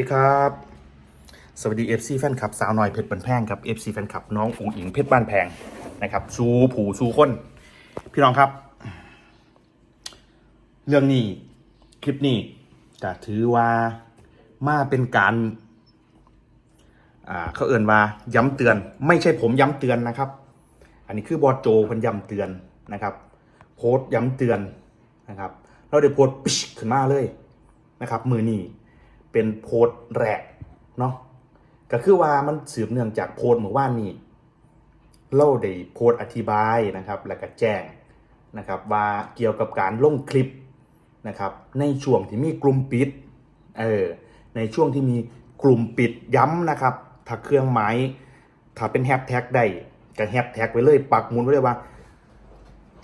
ดีครับ สวัสดี FC แฟนคลับสาวน้อยเพชรบันแพงครับ FC แฟนคลับน้องอุ๋งอิงเพชรบ้านแพงนะครับสูผูสูคนพี่น้องครับ เรื่องนี้คลิปนี้จะถือว่ามาเป็นการอ่าเขาเอ่นว่าย้ำเตือน ไม่ใช่ผมย้ำเตือนนะครับ อันนี้คือบอโจพันย้ำเตือนนะครับ โพสย้ำเตือนนะครับ เราได้โพสปิ๊ชขึ้นมาเลยนะครับ มือนี้ เป็นโพสต์แรกเนาะก็คือว่ามันสืบเนื่องจากโพสต์เมื่อวานนี้เราได้โพสต์อธิบายนะครับ แล้วก็แจ้งนะครับว่าเกี่ยวกับการลงคลิปนะครับในช่วงที่มีกลุ่มปิดเออในช่วงที่มีกลุ่มปิดย้ำนะครับ ถ้าเครื่องหมายถ้าเป็นแฮชแท็กได้ก็แฮชแท็กไว้เลยปักหมุนไว้เลยว่า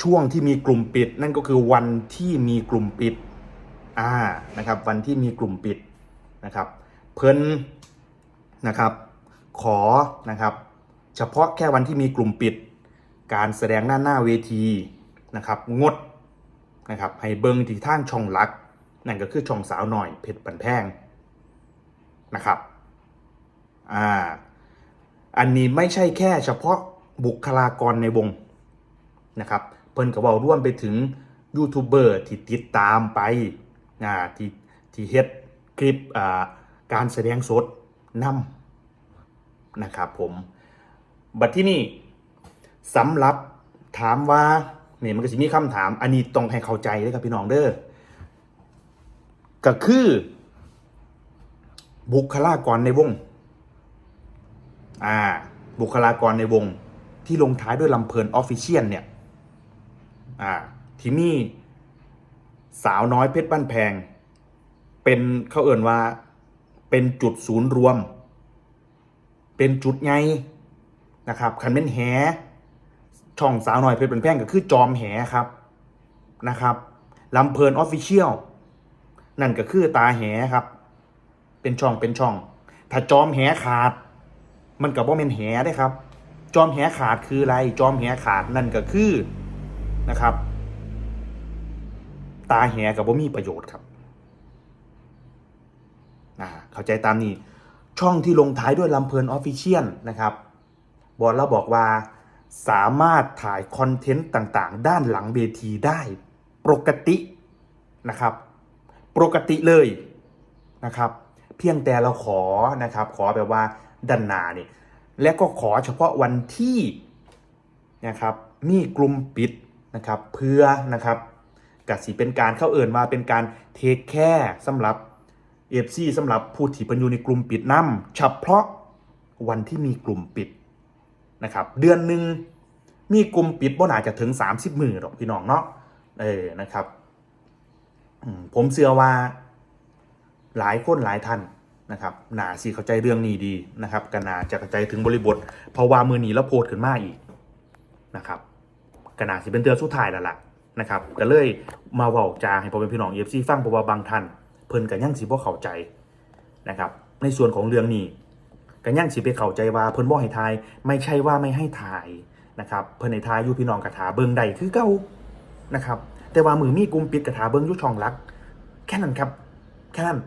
ช่วงที่มีกลุ่มปิด นั่นก็คือวันที่มีกลุ่มปิดอ่านะครับ วันที่มีกลุ่มปิด นะครับเพิ่นนะครับขอนะครับเฉพาะแค่วันที่มีกลุ่มปิด การแสดงหน้าหน้าเวทีนะครับงดนะครับให้เบิงที่ทางช่องลัก นั่นก็คือช่องสาวหน่อยเพชรปันแพงนะครับอ่าอันนี้ไม่ใช่แค่เฉพาะบุคลากรในวงนะครับเพิ่นก็เว้าร่วมไปถึงยูทูบเบอร์ที่ติดตามไปอ่าที่ที่เฮ็ด คลิปการแสดงสดนำนะครับผม บัดที่นี่สำหรับถามว่าเนี่ยมันก็จะมีคำถาม อันนี้ต้องให้เข้าใจเลยครับพี่น้องเด้อก็คือ บุคลากรในวง อ่า บุคลากรในวง ที่ลงท้ายด้วยลำเพลินออฟฟิเชียลเนี่ย อ่า ที่มีสาวน้อยเพชรบ้านแพง เป็นเขาเอื่นว่า เป็นจุดศูนย์รวม เป็นจุดไงนะครับคันเป็นแหช่องสาวหน้อยเพชรบ้านแพ่งก็คือจอมแหครับนะครับลำเพลินออฟฟิเชียลนั่นก็คือตาแหครับ เป็นช่องเป็นช่อง ถ้าจอมแหขาด มันกับว่าเป็นแหได้ครับ จอมแหขาดคืออะไรจอมแหขาดนั่นก็คือนะครับ ตาแหกับว่ามีประโยชน์ครับ อ่าเข้าใจตามนี้ ช่องที่ลงท้ายด้วยลำเพลินออฟฟิเชียลนะครับบอลเราบอกว่าสามารถถ่ายคอนเทนต์ต่างๆ ด้านหลังเวทีได้ปกตินะครับ ปกติเลยนะครับ เพียงแต่เราขอนะครับ ขอแบบว่าดันหนานี่และก็ขอเฉพาะวันที่นะครับมีกลุ่มปิดนะครับเพื่อนะครับกสิเป็นการเข้าเอิ่นมาเป็นการเทคแค่สำหรับ เอฟซีสำหรับผู้ที่เป็นอยู่ในกลุ่มปิดน้ำเฉพาะวันที่มีกลุ่มปิดนะครับเดือนหนึ่งมีกลุ่มปิดบ่น่าจะถึง 30หมื่นหรอกพี่น้องเนาะเออนะครับผมเชื่อว่าหลายคนหลายท่านนะครับหนาสิเข้าใจเรื่องนี้ดีนะครับกันนาจะเข้าใจถึงบริบทเพราะว่ามือหนีแล้วโพสต์ขึ้นมาอีกนะครับกันนาสิเป็นเตือนสุดท้ายแล้วล่ะนะครับก็เลยมาเว้าจาให้พ่อเป็นพี่น้องเอฟซีฟังเพราะว่าบางท่าน เพิ่นกันยังสิบ่เข้าใจนะครับ ในส่วนของเรื่องนี้กันยังสิไปเข้าใจว่าเพิ่นบ่ให้ทาย ไม่ใช่ว่าไม่ให้ถ่ายนะครับ เพิ่นให้ทายอยู่พี่น้องกระถาเบิ่งใดคือเก่านะครับ แต่ว่ามือมีกลุ่มปิดกระถาเบิ่งอยู่ช่องลัก แค่นั้นครับ แค่นั้น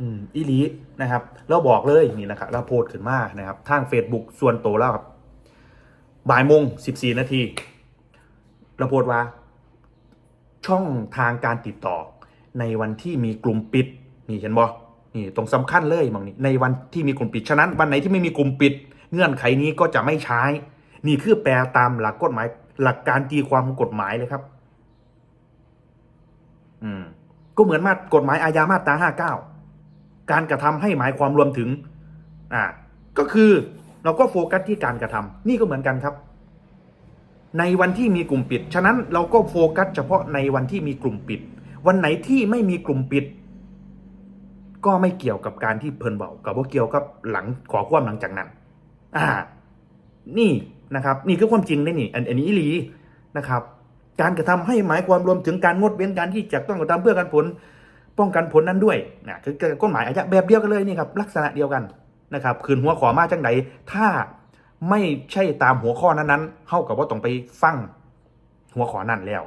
อืมอีลีนะครับเราบอกเลยนี่นะครับเราโพสต์ขึ้นมานะครับ ทาง Facebook ส่วนโตัวเราครับบ่ายโมงสิบสี่นาทีเราโพสต์ว่า ช่องทางการติดต่อ ในวันที่มีกลุ่มปิดนี่เห็นบ่นี่ตรงสำคัญเลยมองนี่ในวันที่มีกลุ่มปิดฉะนั้นวันไหนที่ไม่มีกลุ่มปิด เงื่อนไขนี้ก็จะไม่ใช้ นี่คือแปลตามหลักกฎหมาย หลักการตีความของกฎหมายเลยครับ อืมก็เหมือนมากฎหมายอาญามาตราห้าเก้าการกระทำให้หมายความรวมถึง อ่า ก็คือเราก็โฟกัสที่การกระทำนี่ก็เหมือนกันครับ ในวันที่มีกลุ่มปิด ฉะนั้นเราก็โฟกัสเฉพาะในวันที่มีกลุ่มปิด วันไหนที่ไม่มีกลุ่มปิด ก็ไม่เกี่ยวกับการที่เพลินเบากับว่าเกี่ยวกับหลังขอความหลังจากนั้น อ่า นี่นะครับ นี่คือความจริงได้นี่ อันนี้อีหลีนะครับ การกระทำให้หมายความรวมถึงการงดเว้นการที่จะต้องกระทำเพื่อการผล ป้องกันผลนั้นด้วยนะคือกฎหมายอาญาแบบเดียวกันเลยนี่ครับลักษณะเดียวกันนะครับคืนหัวขอมาจังไหนถ้าไม่ใช่ตามหัวข้อนั้นๆเฮากับว่าต้องไปฟังหัวขอนั้นแล้ว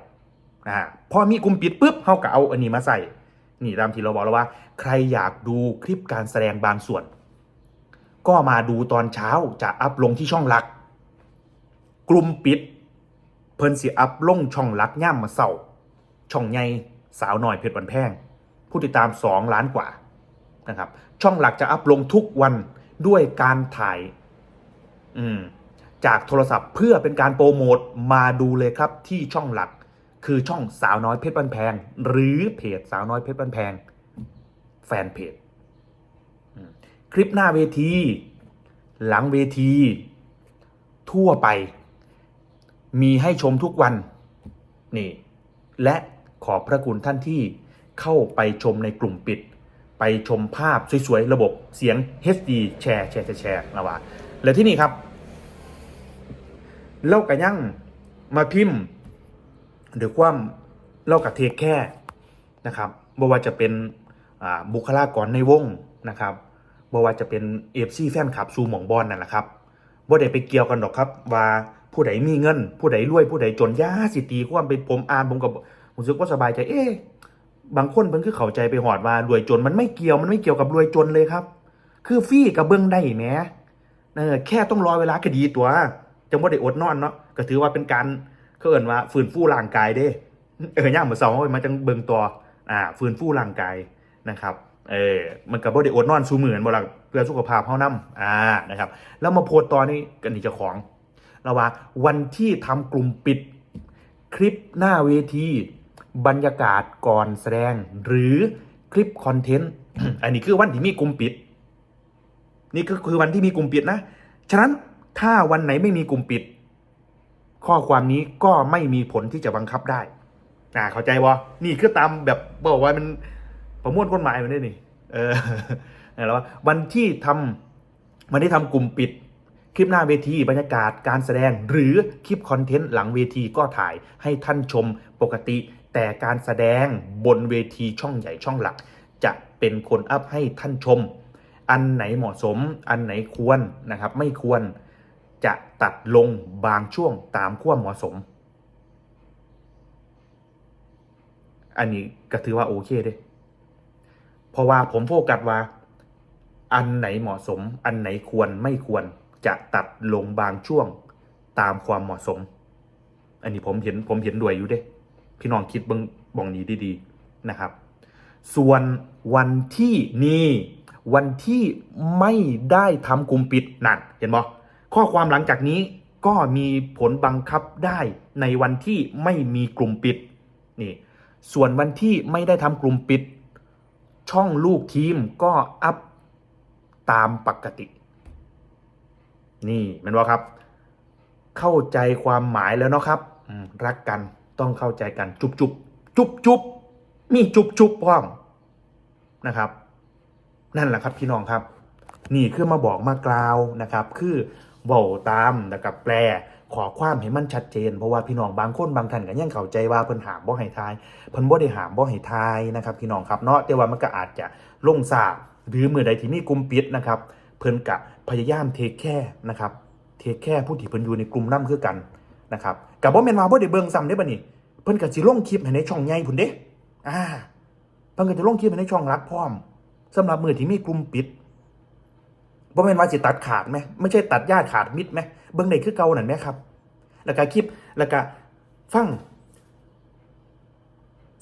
อ่าพอมีกลุ่มปิดปุ๊บเฮาก็เอาอันนี้มาใส่ นี่ตามที่เราบอกแล้วว่า ใครอยากดูคลิปการแสดงบางส่วน ก็มาดูตอนเช้าจะอัพลงที่ช่องหลัก กลุ่มปิด เพิ่นสิอัพลงช่องหลักย่ามมาเศร้าช่องใหญ่สาวหน่อยเพชรบันแพงผู้ติดตาม 2 ล้านกว่านะครับ ช่องหลักจะอัพลงทุกวันด้วยการถ่าย อืมจากโทรศัพท์เพื่อเป็นการโปรโมทมาดูเลยครับที่ช่องหลัก คือช่องสาวน้อยเพชรบันแพง หรือเพจสาวน้อยเพชรบันแพง แฟนเพจคลิปหน้าเวที หลังเวที ทั่วไป มีให้ชมทุกวันนี่ และขอบพระคุณท่านที่เข้าไปชมในกลุ่มปิด ไปชมภาพสวยๆ ระบบเสียง HD แชร์แชร์แชร์แชร์นะว่าแล้วที่นี่ครับ เล่ากระยั่งมาพิมพ์ หรือความเล่ากับเทคแค่นะครับบ่ว่าจะเป็นบุคลากรในวงนะครับบ่ว่าจะเป็นเอฟซีแฟนคลับซูหมองบอลนั่นแหละครับบ่ได้ไปเกี่ยวกันหรอกครับ ว่าผู้ใดมีเงิน ผู้ใดรวยผู้ใดจนยาสิตีความเป็นผมอ่านผมกับผมรู้สึกว่าสบายใจเอ๊ะบางคนเพิ่นคือเข้าใจไปหอดว่ารวยจนมันไม่เกี่ยวมันไม่เกี่ยวกับรวยจนเลยครับ คือฟี่กับเบิ้องได้แหมเออแค่ต้องรอเวลาก็ดีตัวจังบ่ได้อดนอนเนาะก็ถือว่าเป็นการ เขาเอิ้นว่าฟื้นฟูร่างกายเด้ เออย่างมื้อเช้ามันจังเบิงตัวอ่าฟื้นฟูร่างกายนะครับเออมันก็บ่ได้อดนอนซูมือนบ่ล่ะเพื่อสุขภาพเฮานำอ่านะครับแล้วมาโพสต์ตอนนี้กันนี่เจ้าของเราว่าวันที่ทำกลุ่มปิดคลิปหน้าเวทีบรรยากาศก่อนแสดง หรือคลิปคอนเทนต์อันนี้คือวันที่มีกลุ่มปิด นี่ก็คือวันที่มีกลุ่มปิดนะ ฉะนั้นถ้าวันไหนไม่มีกลุ่มปิด ข้อความนี้ก็ไม่มีผลที่จะบังคับได้ อ่า เข้าใจวะนี่คือตามแบบบอกว่ามันประมวลกฎหมายมันได้นี่เออแล้วว่าวันที่ทำวันที่ทำกลุ่มปิดคลิปหน้าเวทีบรรยากาศการแสดง หรือคลิปคอนเทนต์หลังเวทีก็ถ่ายให้ท่านชมปกติ แต่การแสดงบนเวทีช่องใหญ่ช่องหลัก จะเป็นคนอัพให้ท่านชม อันไหนเหมาะสม อันไหนควรนะครับ ไม่ควร ตัดลงบางช่วงตามความเหมาะสม อันนี้ก็ถือว่าโอเคเด้เพราะว่าผมโฟกัสว่า อันไหนเหมาะสม อันไหนควรไม่ควรจะตัดลงบางช่วงตามความเหมาะสม อันนี้ผมเห็นผมเห็นด้วยอยู่เด้ พี่น้องคิดบ่งบองนี้ดีๆนะครับ ส่วนวันที่นี่วันที่ไม่ได้ทำกลุ่มปิดนั่นเห็นบ่ ข้อความหลังจากนี้ก็มีผลบังคับได้ในวันที่ไม่มีกลุ่มปิดนี่ส่วนวันที่ไม่ได้ทำกลุ่มปิด ช่องลูกทีมก็อัพตามปกติ นี่มันว่าครับ เข้าใจความหมายแล้วเนาะครับรักกันต้องเข้าใจกันจุบจุบจุบจุบมีจุบจุบพร้อมนะครับ นั่นแหละครับพี่น้องครับ นี่คือมาบอกมากล่าวนะครับ คือ เว้าตามนะครับแปลขอความให้มันชัดเจน เพราะว่าพี่น้องบางคนบางท่านก็ยังเข้าใจว่าเพิ่นหามบ่ให้ทายเพิ่นบ่ได้หามบ่ให้ทายนะครับพี่น้องครับเนาะแต่ว่ามันก็อาจจะลงสาบหรือมือใดที่มีกลุ่มปิดนะครับเพิ่นกะพยายามเทคแค่นะครับเทคแค่ผู้ที่เพิ่นอยู่ในกลุ่มนํคือกันนะครับกับบ่แม่นว่าบ่ได้เบิ่งซ้ำได้บ่นี่เพิ่นก็สิลงคลิปให้ในช่องใหญ่พุ่นเด้อ่าเพิ่นก็จะลงคลิปให้ในช่องรักพร้อมสำหรับมือที่มีกลุ่มปิด บ่แม่นว่าสิตัดขาดไหมไม่ใช่ตัดญาติขาดมิตรไหมเบิ่งได้คือเก่านั่นไหมครับ แล้วก็คลิปแล้วก็ฟัง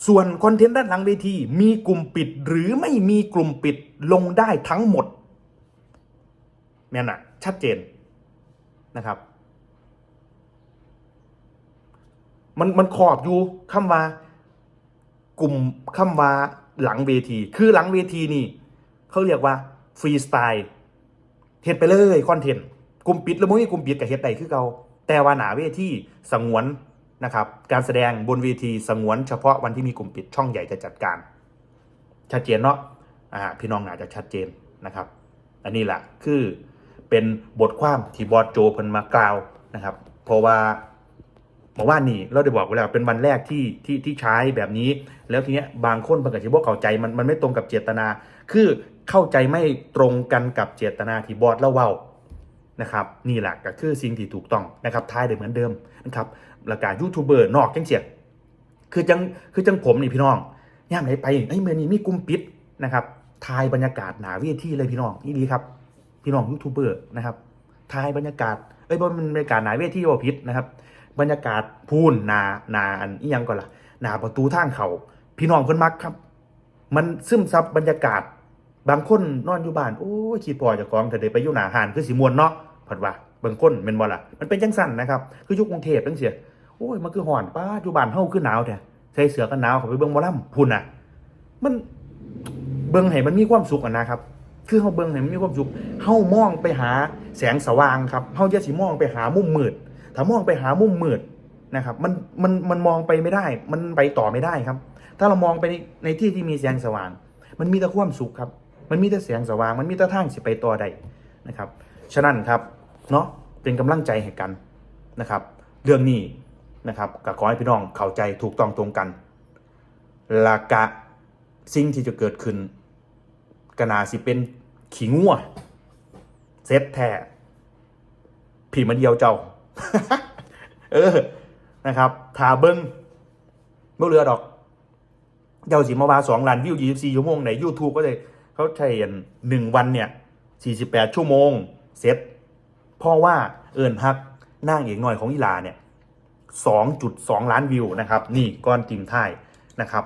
ส่วนคอนเทนต์ด้านหลังเวที มีกลุ่มปิด หรือไม่มีกลุ่มปิดลงได้ทั้งหมดแม่นอะชัดเจนนะครับ มันมันขอบอยู่คำว่ากลุ่มคำว่าหลังเวที คือหลังเวทีนี่ เขาเรียกว่าฟรีสไตล์ เฮ็ดไปเลยคอนเทนต์กลุ่มปิดแล้วมึงกลุ่มปิดกับเฮ็ดใดคือเก่าแต่ว่าหนาเวทีสงวนนะครับการแสดงบนเวทีสงวนเฉพาะวันที่มีกลุ่มปิดช่องใหญ่จะจัดการ ชัดเจนเนาะอ่าพี่น้องอาจจะชัดเจนนะครับ อันนี้แหละคือเป็นบทความที่บอสโจเพิ่นมากล่าวนะครับ เพราะว่าเมื่อวานนี้เราได้บอกไว้แล้วเป็นวันแรกที่ที่ที่ใช้แบบนี้ แล้วทีเนี้ยบางคนเพิ่นก็สิบเข้าใจมันมันไม่ตรงกับเจตนา คือ เข้าใจไม่ตรงกันกับเจตนาที่บอสเล่าเว้านะครับนี่แหละก็คือสิ่งที่ถูกต้องนะครับท้ายได้เหมือนเดิมนะครับแล้วก็ยูทูบเบอร์นอกจังเสียคือจังคือจังผมนี่พี่น้องย่ามไหนไปไอ้เมื่อนี้มีกลุ่มปิดนะครับถ่ายบรรยากาศหนาเวทีเลยพี่น้องนี่ดีครับ พี่น้องยูทูบเบอร์นะครับถ่ายบรรยากาศเอ้ยบรรยากาศหนาเวทีว่าผิดนะครับ บรรยากาศพูนหนาหนาอันอียังก่อนล่ะหนาประตูทางเขาพี่น้องเพิ่นมักครับ มันซึมซับบรรยากาศ บางคนนอนอยู่บ้านโอ้ยคิดพอจะของแต่เดไปอยู่หนาหานคือสีมวนเนาะผัดว่าบางคนเป็นบ่ล่ะมันเป็นจังสั่นนะครับ คือยุคกรุงเทพจังเสียโอ้ยมันคือห่อนป้าอยู่บ้านเฮาคือหนาวแท้ใส่เสื้อกันหนาวเขาไปเบิ่งหมอลำพุ่นน่ะ มันเบิ่งให้มันมีความสุขอะนะครับ คือเฮาเบิ่งให้มันมีความสุขเฮามองไปหาแสงสว่างครับเฮาจะสิมองไปหามุมมืดถ้ามองไปหามุมมืดนะครับมันมันมันมองไปไม่ได้ มันไปต่อไม่ได้ครับ ถ้าเรามองไปในในที่ที่มีแสงสว่าง มันมีแต่ความสุขครับ มันมีแต่แสงสว่างมันมีแต่ทางสิไปต่อได้นะครับฉะนั้นครับเนาะเป็นกำลังใจให้กันนะครับ เรื่องนี้นะครับก็ขอให้พี่น้องเข้าใจถูกต้องตรงกันลักะสิ่งที่จะเกิดขึ้นกนาสิเป็นขี้งัวเซตแท้ผีมันเดียวเจ้า เออนะครับถาเบิ้งบ่เรือดอกเจ้าสิมาวาสองล้านวิว24ชั่วโมงใน YouTube ก็เลย เขาใช้อันหนึ่งวันเนี่ย48ชั่วโมงเสร็จเพราะว่าเอิญฮักนั่งเอกหน่อยของอีลาเนี่ย2.2ล้านวิวนะครับ นี่ก้อนติมท้ายนะครับ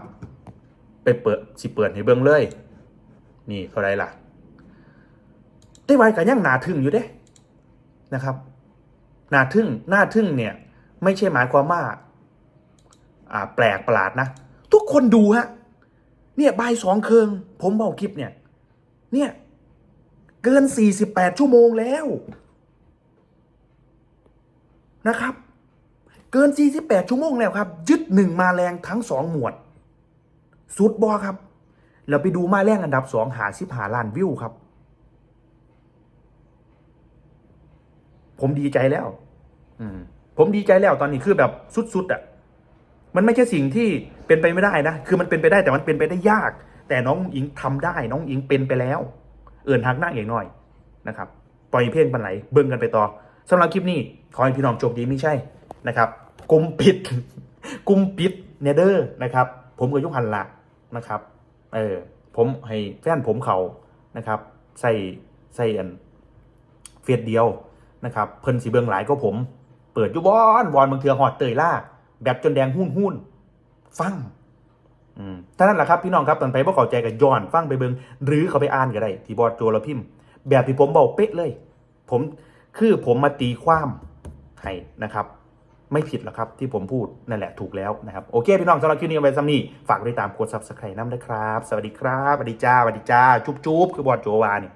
ไปเปิดสิเปิดให้เบิ้งเลย นี่เท่าไรล่ะได้ไวกันยังหนาทึ่งอยู่เด้นะครับหนาทึ่งหน้าทึ่งเนี่ย ไม่ใช่หมายความว่าอ่าแปลกประหลาดนะ ทุกคนดูฮะเนี่ยบ่ายสองเคืองผมบอกคลิปเนี่ย เนี่ย เกิน 48 ชั่วโมงแล้วนะครับ เกิน 48 ชั่วโมงแล้วครับ ยึดหนึ่งมาแรงทั้งสองหมวด สุดบอครับ เราไปดูมาแรงอันดับสองหาสิบหาล้านวิวครับ ผมดีใจแล้ว อืมผมดีใจแล้วตอนนี้คือแบบสุดๆอะ่ะ มันไม่ใช่สิ่งที่เป็นไปไม่ได้นะ คือมันเป็นไปได้แต่มันเป็นไปได้ยาก แต่น้องอิงทำได้น้องอิงเป็นไปแล้ว เอื่นหักหน้าอย่างหน่อยนะครับปล่อยเพลงปันไหลเบิ่งกันไปต่อสำหรับคลิปนี้ขอให้พี่น้องโชคดีไม่ใช่นะครับกุมปิด กุมปิดเนเดอร์นะครับ ผมกับยุคหันละนะครับเออผมให้แฟนผมเขานะครับ ใส่ใส่อันเฟสเดียวนะครับเพิ่นสีเบิงหลายก็ผม เปิดยุบอนวอนบางเทือหอดเตยล่าแบบจนแดงหุ่นหุ่นฟัง ท่านั้นแหละครับพี่น้องครับตอนไปบ่เข้าใจกับย้อนฟังไปเบิงหรือเขาไปอ่านก็ได้ที่บอดโจละพิมพ์ แบบที่ผมบอกเป๊ะเลย ผมคือผมมาตีความให้นะครับ ไม่ผิดหรอกครับที่ผมพูดนั่นแหละถูกแล้วนะครับโอเคพี่น้องสำหรับคลิปนี้เอาไว้ซ้ำนี่ฝากติดตามกดซับสไครต์น้ำด้ครับ สวัสดีครับสวัสดีจ้าสวัสดีจ้า จุ๊บจุ๊บคือบอดโจวานี่